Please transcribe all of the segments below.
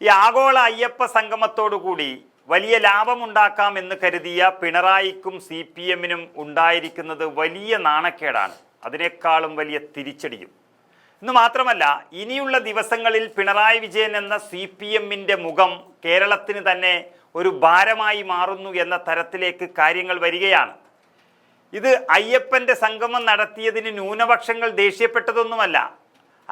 ഈ ആഗോള അയ്യപ്പ സംഗമത്തോടുകൂടി വലിയ ലാഭമുണ്ടാക്കാം എന്ന് കരുതിയ പിണറായിക്കും സി പി എമ്മിനും ഉണ്ടായിരിക്കുന്നത് വലിയ നാണക്കേടാണ്. അതിനേക്കാളും വലിയ തിരിച്ചടിയും. ഇന്ന് മാത്രമല്ല ഇനിയുള്ള ദിവസങ്ങളിൽ പിണറായി വിജയൻ എന്ന സി പി എമ്മിന്റെ മുഖം കേരളത്തിന് തന്നെ ഒരു ഭാരമായി മാറുന്നു എന്ന തരത്തിലേക്ക് കാര്യങ്ങൾ വരികയാണ്. ഇത് അയ്യപ്പന്റെ സംഗമം നടത്തിയതിന് ന്യൂനപക്ഷങ്ങൾ ദേഷ്യപ്പെട്ടതൊന്നുമല്ല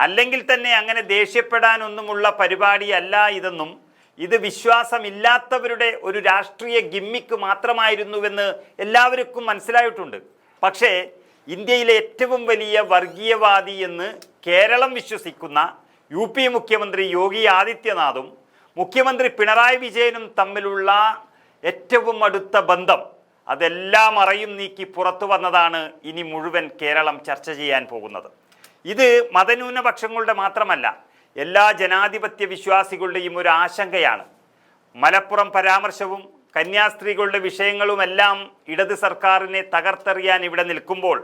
അല്ലെങ്കിൽ തന്നെ അങ്ങനെ ദേഷ്യപ്പെടാനൊന്നുമുള്ള പരിപാടിയല്ല ഇതെന്നും ഇത് വിശ്വാസമില്ലാത്തവരുടെ ഒരു രാഷ്ട്രീയ ഗിമ്മിക്ക് മാത്രമായിരുന്നുവെന്ന് എല്ലാവർക്കും മനസ്സിലായിട്ടുണ്ട്. പക്ഷേ ഇന്ത്യയിലെ ഏറ്റവും വലിയ വർഗീയവാദി എന്ന് കേരളം വിശ്വസിക്കുന്ന യു പി മുഖ്യമന്ത്രി യോഗി ആദിത്യനാഥും മുഖ്യമന്ത്രി പിണറായി വിജയനും തമ്മിലുള്ള ഏറ്റവും അടുത്ത ബന്ധം അതെല്ലാം അറയും നീക്കി പുറത്തു വന്നതാണ് ഇനി മുഴുവൻ കേരളം ചർച്ച ചെയ്യാൻ പോകുന്നത്. ഇത് മതന്യൂനപക്ഷങ്ങളുടെ മാത്രമല്ല എല്ലാ ജനാധിപത്യ വിശ്വാസികളുടെയും ഒരു ആശങ്കയാണ്. മലപ്പുറം പരാമർശവും കന്യാസ്ത്രീകളുടെ വിഷയങ്ങളുമെല്ലാം ഇടത് സർക്കാരിനെ തകർത്തെറിയാൻ ഇവിടെ നിൽക്കുമ്പോൾ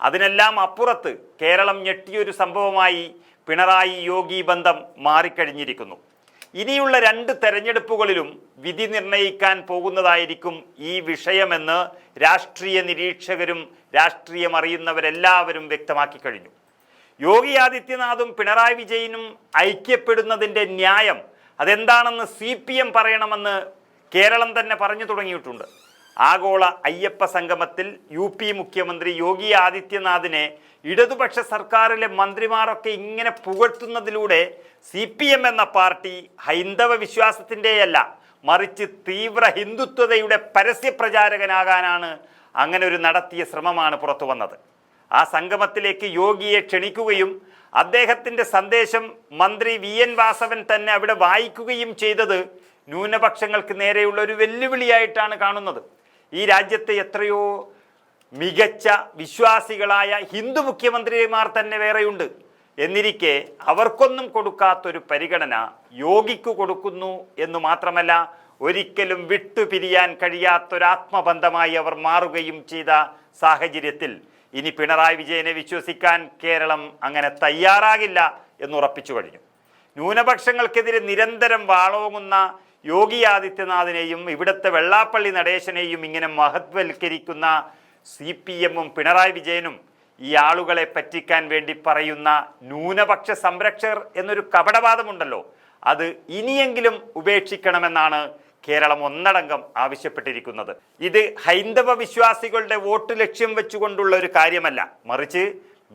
അതിനെല്ലാം അപ്പുറത്ത് കേരളം ഞെട്ടിയൊരു സംഭവമായി പിണറായി യോഗി ബന്ധം മാറിക്കഴിഞ്ഞിരിക്കുന്നു. ഇനിയുള്ള രണ്ട് തെരഞ്ഞെടുപ്പുകളിലും വിധി നിർണയിക്കാൻ പോകുന്നതായിരിക്കും ഈ വിഷയമെന്ന് രാഷ്ട്രീയ നിരീക്ഷകരും രാഷ്ട്രീയം അറിയുന്നവരെല്ലാവരും വ്യക്തമാക്കി കഴിഞ്ഞു. യോഗി ആദിത്യനാഥും പിണറായി വിജയനും ഐക്യപ്പെടുന്നതിന്റെ ന്യായം അതെന്താണെന്ന് സി പി എം പറയണമെന്ന് കേരളം തന്നെ പറഞ്ഞു തുടങ്ങിയിട്ടുണ്ട്. ആഗോള അയ്യപ്പ സംഗമത്തിൽ യു പി മുഖ്യമന്ത്രി യോഗി ആദിത്യനാഥിനെ ഇടതുപക്ഷ സർക്കാരിലെ മന്ത്രിമാരൊക്കെ ഇങ്ങനെ പുകഴ്ത്തുന്നതിലൂടെ സി പി എം എന്ന പാർട്ടി ഹൈന്ദവ വിശ്വാസത്തിന്റെയല്ല മറിച്ച് തീവ്ര ഹിന്ദുത്വതയുടെ പരസ്യ പ്രചാരകനാകാനാണ് അങ്ങനെ ഒരു നടത്തിയ ശ്രമമാണ് പുറത്തു വന്നത് ആ സംഗമത്തിലേക്ക് യോഗിയെ ക്ഷണിക്കുകയും അദ്ദേഹത്തിന്റെ സന്ദേശം മന്ത്രി വി എൻ വാസവൻ തന്നെ അവിടെ വായിക്കുകയും ചെയ്തത് ന്യൂനപക്ഷങ്ങൾക്ക് നേരെയുള്ള ഒരു വെല്ലുവിളിയായിട്ടാണ് കാണുന്നത്. ഈ രാജ്യത്തെ എത്രയോ മികച്ച വിശ്വാസികളായ ഹിന്ദു മുഖ്യമന്ത്രിമാർ തന്നെ വേറെയുണ്ട്. എന്നിരിക്കെ അവർക്കൊന്നും കൊടുക്കാത്തൊരു പരിഗണന യോഗിക്ക് കൊടുക്കുന്നു എന്ന് മാത്രമല്ല ഒരിക്കലും വിട്ടുപിരിയാൻ കഴിയാത്തൊരാത്മബന്ധമായി അവർ മാറുകയും ചെയ്ത സാഹചര്യത്തിൽ ഇനി പിണറായി വിജയനെ വിശ്വസിക്കാൻ കേരളം അങ്ങനെ തയ്യാറാകില്ല എന്ന് ഉറപ്പിച്ചു കഴിഞ്ഞു. ന്യൂനപക്ഷങ്ങൾക്കെതിരെ നിരന്തരം വാളോങ്ങുന്ന യോഗി ആദിത്യനാഥിനെയും ഇവിടുത്തെ വെള്ളാപ്പള്ളി നടേശനെയും ഇങ്ങനെ മഹത്വൽക്കരിക്കുന്ന സി പി എമ്മും പിണറായി വിജയനും ഈ ആളുകളെ പറ്റിക്കാൻ വേണ്ടി പറയുന്ന ന്യൂനപക്ഷ സംരക്ഷകർ എന്നൊരു കപടവാദമുണ്ടല്ലോ. അത് ഇനിയെങ്കിലും ഉപേക്ഷിക്കണമെന്നാണ് കേരളം ഒന്നടങ്കം ആവശ്യപ്പെട്ടിരിക്കുന്നത്. ഇത് ഹൈന്ദവ വിശ്വാസികളുടെ വോട്ട് ലക്ഷ്യം വെച്ചുകൊണ്ടുള്ള ഒരു കാര്യമല്ല. മറിച്ച്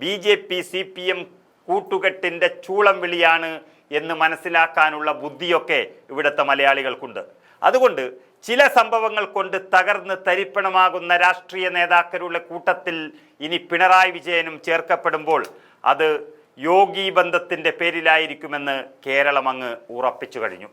B J P C P M കൂട്ടുകെട്ടിന്റെ ചൂളം വിളിയാണ് എന്ന് മനസ്സിലാക്കാനുള്ള ബുദ്ധിയൊക്കെ ഇവിടുത്തെ മലയാളികൾക്കുണ്ട്. അതുകൊണ്ട് ചില സംഭവങ്ങൾ കൊണ്ട് തകർന്ന് തരിപ്പണമാകുന്ന രാഷ്ട്രീയ നേതാക്കളുടെ കൂട്ടത്തിൽ ഇനി പിണറായി വിജയനും ചേർക്കപ്പെടുമ്പോൾ അത് യോഗി ബന്ധത്തിന്റെ പേരിലായിരിക്കുമെന്ന് കേരളം അങ്ങ് ഉറപ്പിച്ചു കഴിഞ്ഞു.